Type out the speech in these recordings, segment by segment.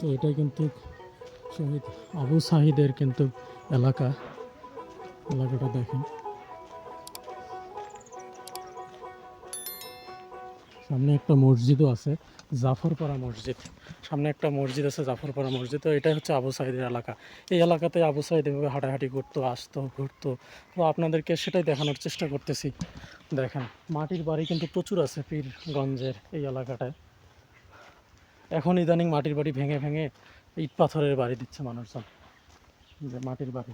তো এটা কিন্তু শহীদ আবু সাহিদের কিন্তু এলাকা। এলাকাটা দেখেন। সামনে একটা মসজিদও আছে, জাফরপাড়া মসজিদ। সামনে একটা মসজিদ আছে, জাফরপাড়া মসজিদ। তো এটাই হচ্ছে আবু সাহিদের এলাকা। এই এলাকাতে আবু সাহিদ এভাবে হাঁটাহাঁটি করতো, আসতো, ঘুরতো। তো আপনাদেরকে সেটাই দেখানোর চেষ্টা করতেছি। দেখেন, মাটির বাড়ি কিন্তু প্রচুর আছে পীরগঞ্জের এই এলাকাটায়। এখন ইদানিং মাটির বাড়ি ভেঙে ভেঙে ইট পাথরের বাড়ি দিচ্ছে মানুষজন। যে মাটির বাড়ি।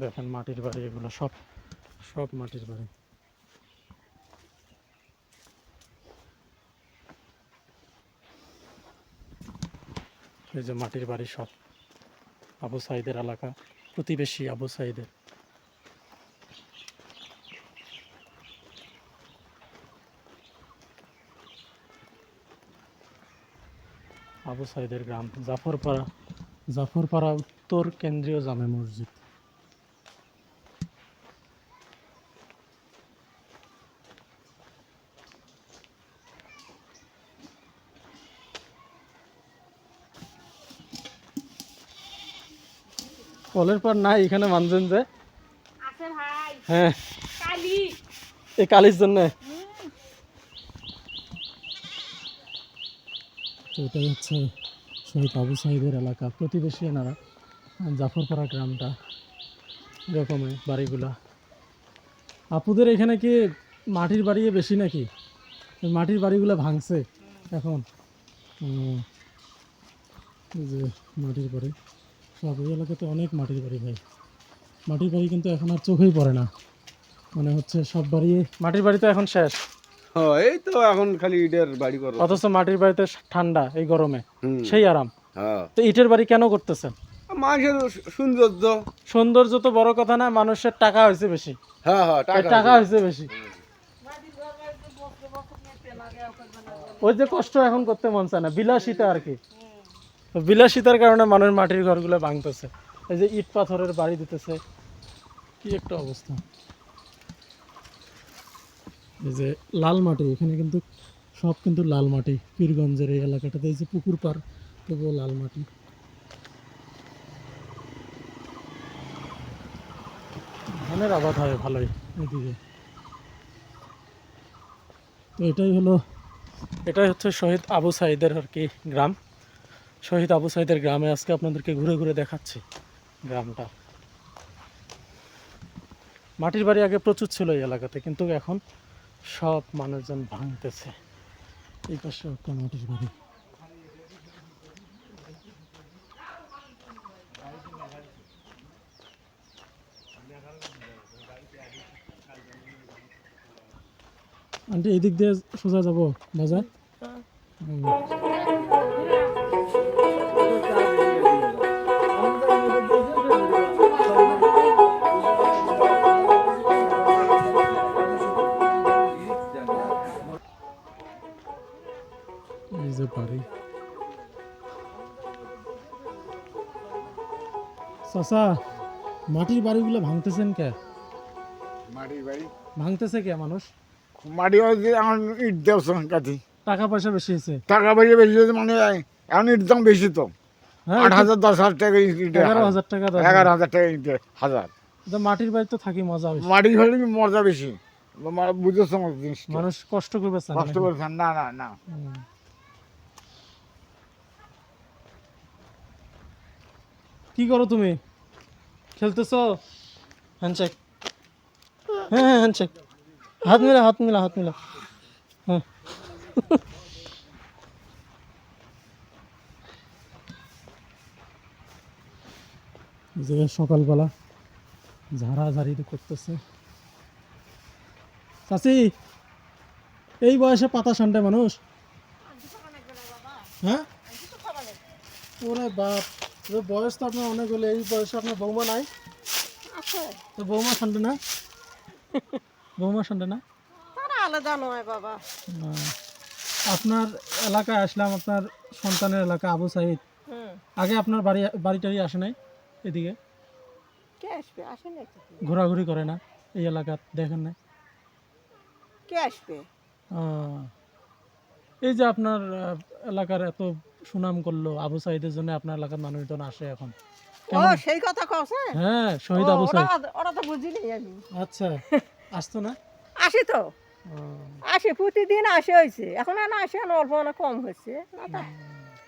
দেখেন মাটির বাড়ি, এগুলো সব সব মাটির বাড়ি। এই যে মাটির বাড়ি সব, আবু সাইদের এলাকা, প্রতিবেশী আবু সাইদের। আবু সাইদের গ্রাম জাফরপাড়া জাফরপাড়া উত্তর কেন্দ্রীয় জামে মসজিদ। কলের পর নাই এখানে মানছেন যে? হ্যাঁ। কালি। এই কালির জন্য? তো এটাই হচ্ছে শহীদ আবু সাহিদের এলাকা। প্রতিবেশী এনারা, জাফরপাড়া গ্রামটা, এরকমই বাড়িগুলা। আপুদের এখানে কি মাটির বাড়ি বেশি নাকি? মাটির বাড়িগুলো ভাঙছে এখন। যে মাটির বাড়ি। সব এই এলাকাতে অনেক মাটির বাড়ি ভাই। মাটির বাড়ি কিন্তু এখন আর চোখেই পড়ে না। মানে হচ্ছে সব বাড়ি মাটির বাড়ি তো এখন শেষ। এই তো এখন খালি ইটের বাড়ি করো অথচ মাটির বাড়িতে ঠান্ডা এই গরমে সেই আরাম। হ্যাঁ। তো ইটের বাড়ি কেন করতেছেন? মানুষের সৌন্দর্য। সৌন্দর্য তো বড় কথা না মানুষের টাকা হয়েছে বেশি। হ্যাঁ হ্যাঁ টাকা টাকা হয়েছে বেশি। ওই যে কষ্ট এখন করতে মন চায় না বিলাসিতা আর কি। বিলাসিতার কারণে মানুষ মাটির ঘরগুলো ভাঙতেছে। এই যে ইট পাথরের বাড়ি দিতেছে কি একটা অবস্থা। এই যে লাল মাটি এখানে কিন্তু সব কিন্তু লাল মাটি পীরগঞ্জের এই এলাকাটাতে এই যে পুকুর পার তবুও লাল মাটি। ধানের আবাদ হয় ভালোই। এদিকে। তো এটাই হলো এটাই হচ্ছে শহীদ আবু সাইদের আর কি গ্রাম। শহীদ আবু সাইদের গ্রামে আজকে আপনাদেরকে ঘুরে ঘুরে দেখাচ্ছি গ্রামটা। মাটির বাড়ি আগে প্রচুর ছিল এই এলাকাতে কিন্তু এখন সব মানুষজন ভাঙতেছে। এই পাশে একটা বাড়ি আন্টি এদিক দিয়ে সোজা যাব বাজার? বাড়ি চাচা মাটির বাড়িগুলো ভাঙতেছেন কে? মাটির বাড়ি? ভাঙতেছে কে মানুষ? মাটি এখন ইট দেওয়া কাটি টাকা পয়সা বেশি হয়েছে। টাকা পয়সা বেশি হচ্ছে মানে এখন ইট দাম বেশি তো। হ্যাঁ আট হাজার দশ হাজার টাকা এগারো হাজার। টাকা। এগারো হাজার টাকা ইটে হাজার। তো মাটির বাড়ি তো থাকি মজা বেশি। মাটির বাড়ি মজা বেশি। বুঝেছ আমার মানুষ কষ্ট করবে কষ্ট? করছেন না না না। কি করো তুমি? খেলতেছো? হ্যান্ডশেক হ্যাঁ হ্যাঁ হ্যান্ডশেক হাত মিলা হাত মিলা হাত মিলা। হ্যাঁ। এই যে সকালবেলা ঝাড়াঝাড়ি করতেছে। চাচি এই বয়সে পাতা সান্ডে মানুষ? হ্যাঁ? ওরে বাপ। বয়স তো আপনার অনেক হলে এই বয়সে আপনার বৌমা নাই? তো বৌমা সান্ডে না? বৌমা সান্ডে না? তারা আলাদা নয় বাবা। আপনার এলাকায় আসলাম আপনার সন্তানের এলাকা আবু সাইদ। হুম। আগে আপনার বাড়ি বাড়ি টাড়ি আসে নাই এদিকে? কে আসবে? আসে না ঘোরাঘুরি করে না এই এলাকা দেখেন না কে আসবে? এই যে আপনার এলাকার এত সুনাম করল আবু সাইদের জন্য আপনার এলাকার মানুষজন আসে এখন। ও সেই কথা কছে হ্যাঁ? শহীদ আবু সাইদ। ওরা তো বুঝিনি আমি। আচ্ছা আসতো না? আসি তো। আসে প্রতিদিন আসে হয়েছে এখন আর আসে না অল্প না কম হয়েছে তা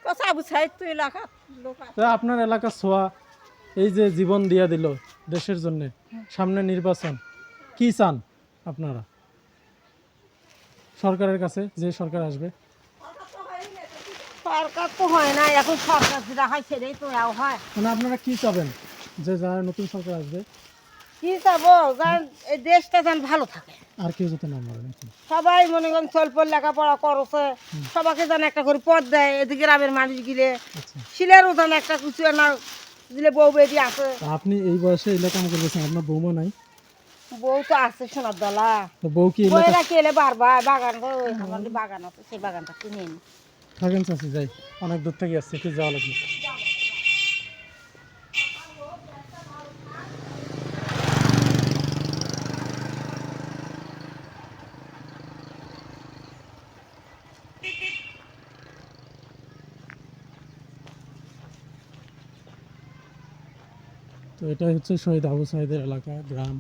কছে আবু সাইদ তো এলাকা লোক আছে। আপনার এলাকার ছোঁয়া এই যে জীবন দিয়া দিল দেশের জন্য সামনে নির্বাচন কি চান আপনারা? সরকারের কাছে যে সরকার আসবে। সরকার তো হয় না এখন সরকার যেটা হয় সেটাই তো এও হয়। মানে আপনারা কি চাবেন? যে যারা নতুন সরকার আসবে? কি চাবো? যেন এই দেশটা যেন ভালো থাকে। আর কেউ যাতে না মরে নাকি? সবাই মনে করেন চল পল লেখাপড়া করছে সবাইকে যেন একটা করে পদ দেয় এদিকে গ্রামের মানুষ গিলে। আচ্ছা। শিলেরও যেন একটা কিছু না দিলে বউ বেদি আছে। আপনি এই বয়সে এলাকা আমাকে বলছেন আপনার বৌমা নাই? বউ তো আছে সোনার দলা। বউ কি বউয়েরা কেলে বারবার? বাগান আমাদের বাগান আছে সেই বাগানটা কিনে থাকেন চাষি যাই। অনেক দূর থেকে আসছে কি যাওয়া লাগবে। তো এটাই হচ্ছে শহীদ আবু সাইদের এলাকা, গ্রাম।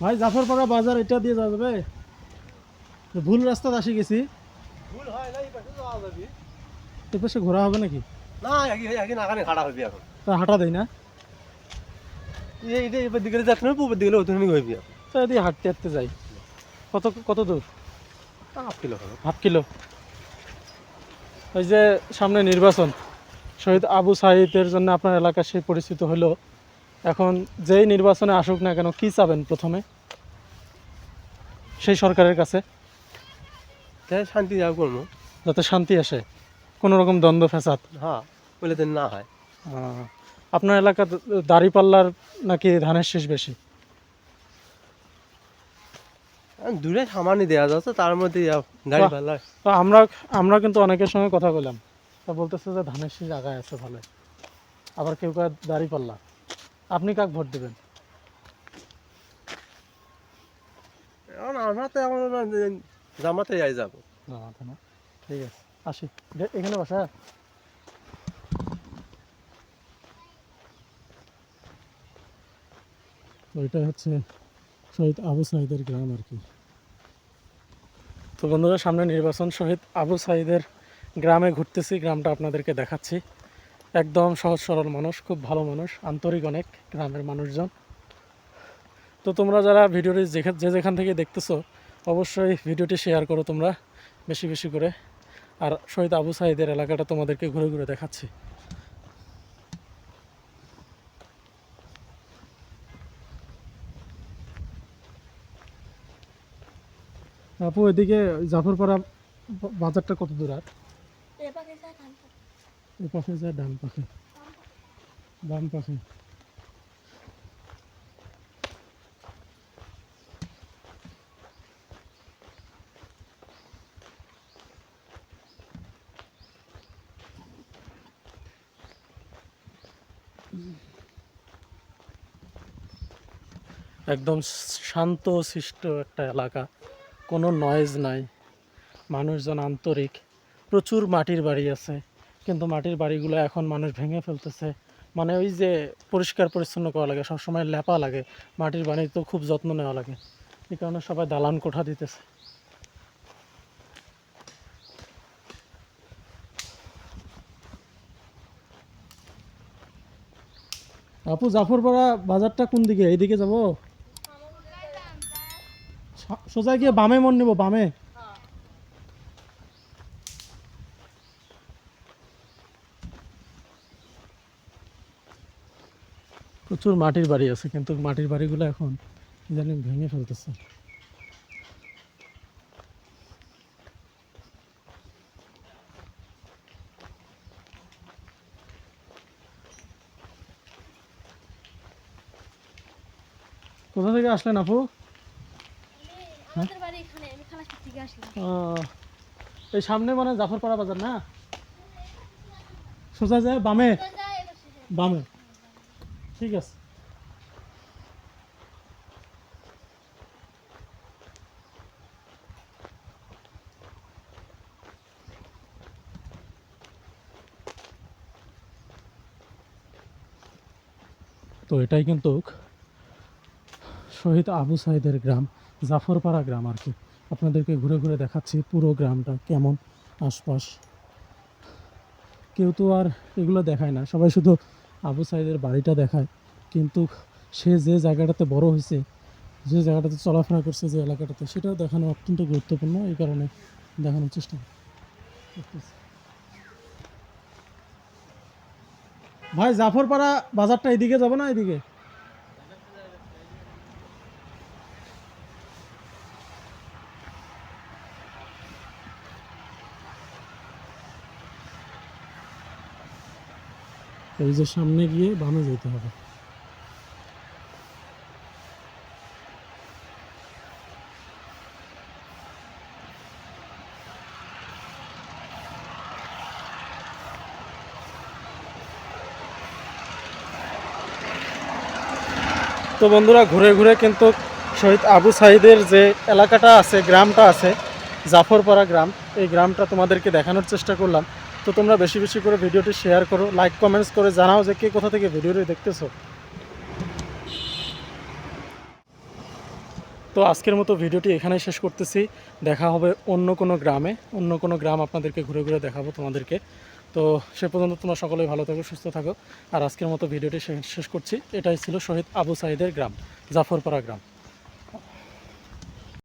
ভাই জাফরপাড়া বাজার এটা দিয়ে যাওয়া যাবে? ভুল রাস্তা আসি গেছি। ভুল হয় না এই পাশে যাওয়া যাবে। এ পাশে ঘোরা হবে নাকি? না হইবি এখন। তা হাঁটা দেয় না। এবার দিকে যাচ্ছে না দিকে ওখানে হইবি তা হাঁটতে হাঁটতে যাই। কত কত দূর? Half kilo half kilo. ওই যে সামনে নির্বাচন শহীদ আবু সাহিদের জন্য আপনার এলাকা সেই পরিচিত হলো। এখন যেই নির্বাচনে আসুক না কেন কি চাবেন প্রথমে? সেই সরকারের কাছে। শান্তি যাও করব? যাতে শান্তি আসে। কোনো রকম দ্বন্দ্ব ফ্যাসাদ। হ্যাঁ বলে তো না হয়। আপনার এলাকা দাড়িপাল্লার নাকি ধানের শীষ বেশি? দূরে সামানি দেওয়া যাচ্ছে তার মধ্যে আমরা আমরা কিন্তু অনেকের সঙ্গে কথা বললাম। তা বলতেছে যে ধানের শীষ আগায় আছে ভালো আবার কেউ কেউ দাড়িপাল্লা। আপনি কাক ভোট দেবেন? আমরা তো জামাতে যাই যাব। জামাতে না? ঠিক আছে আসি। এখানে বসা। তো এটা হচ্ছে শহীদ আবু সাইদের গ্রাম আর কি। তো বন্ধুরা সামনে নির্বাচন শহীদ আবু সাইদের গ্রামে ঘুরতেছি গ্রামটা আপনাদেরকে দেখাচ্ছি। একদম সহজ সরল মানুষ, খুব ভালো মানুষ, আন্তরিক অনেক গ্রামের মানুষজন। তো তোমরা যারা ভিডিওটি যে যেখান থেকে দেখতেছো, অবশ্যই ভিডিওটি শেয়ার করো তোমরা বেশি বেশি করে। আর শহীদ আবু সাইদের এলাকাটা তোমাদেরকে ঘুরে ঘুরে দেখাচ্ছি। আপু, এদিকে জাফরপাড়া বাজারটা কত দূর আর? পাশে যায় ডান পাশে। বাম পাশে। একদম শান্ত শিষ্ট একটা এলাকা। কোনো নয়েজ নাই। মানুষজন আন্তরিক। প্রচুর মাটির বাড়ি আছে। কিন্তু মাটির বাড়িগুলো এখন মানুষ ভেঙে ফেলতেছে। মানে ওই যে পরিষ্কার পরিচ্ছন্ন করা লাগে সবসময় লেপা লাগে। মাটির বাড়ি তো খুব যত্ন নেওয়া লাগে। এই কারণে সবাই দালান কোঠা দিতেছে। আপু জাফরপাড়া বাজারটা কোন দিকে? এইদিকে যাব? সোজা গিয়ে বামে মন নেব বামে। প্রচুর মাটির বাড়ি আছে কিন্তু মাটির বাড়িগুলো এখন ইদানিং ভেঙে ফেলতেছে। কোথা থেকে আসলেন আপু? এই সামনে মানে জাফরপাড়া বাজার না? সোজা যায় বামে? বামে। ঠিক আছে। তো এটাই কিন্তু শহীদ আবু সাইদের গ্রাম, জাফরপাড়া গ্রাম আর কি। আপনাদেরকে ঘুরে ঘুরে দেখাচ্ছি পুরো গ্রামটা কেমন, আশপাশ। কেউ তো আর এগুলো দেখায় না, সবাই শুধু আবু সাইদের বাড়িটা দেখায়। কিন্তু সে যে জায়গাটাতে বড় হয়েছে, যে জায়গাটাতে চলাফেরা করছে যে এলাকাটাতে, সেটাও দেখানো অত্যন্ত গুরুত্বপূর্ণ। এই কারণে দেখানোর চেষ্টা ভাই, জাফরপাড়া বাজারটা এদিকে যাব না? এদিকে? যে সামনে গিয়ে বামে যেতে হবে। তো বন্ধুরা, ঘুরে ঘুরে কিন্তু শহীদ আবু সাইদের যে এলাকাটা আছে, গ্রামটা আছে, জাফরপাড়া গ্রাম। এই গ্রামটা তোমাদেরকে দেখানোর চেষ্টা করলাম। তো তোমরা বেশি বেশি করে ভিডিওটি শেয়ার করো লাইক কমেন্টস করে জানাও যে কে কোথা থেকে ভিডিওটি দেখতেছো। তো আজকের মতো ভিডিওটি এখানেই শেষ করতেছি। দেখা হবে অন্য কোনো গ্রামে, অন্য কোনো গ্রাম আপনাদেরকে ঘুরে ঘুরে দেখাবো তোমাদেরকে। তো সে পর্যন্ত তোমরা সকলেই ভালো থাকো, সুস্থ থাকো। আর আজকের মতো ভিডিওটি শেষ- করছি। এটাই ছিল শহীদ আবু সাইদের গ্রাম, জাফরপাড়া গ্রাম।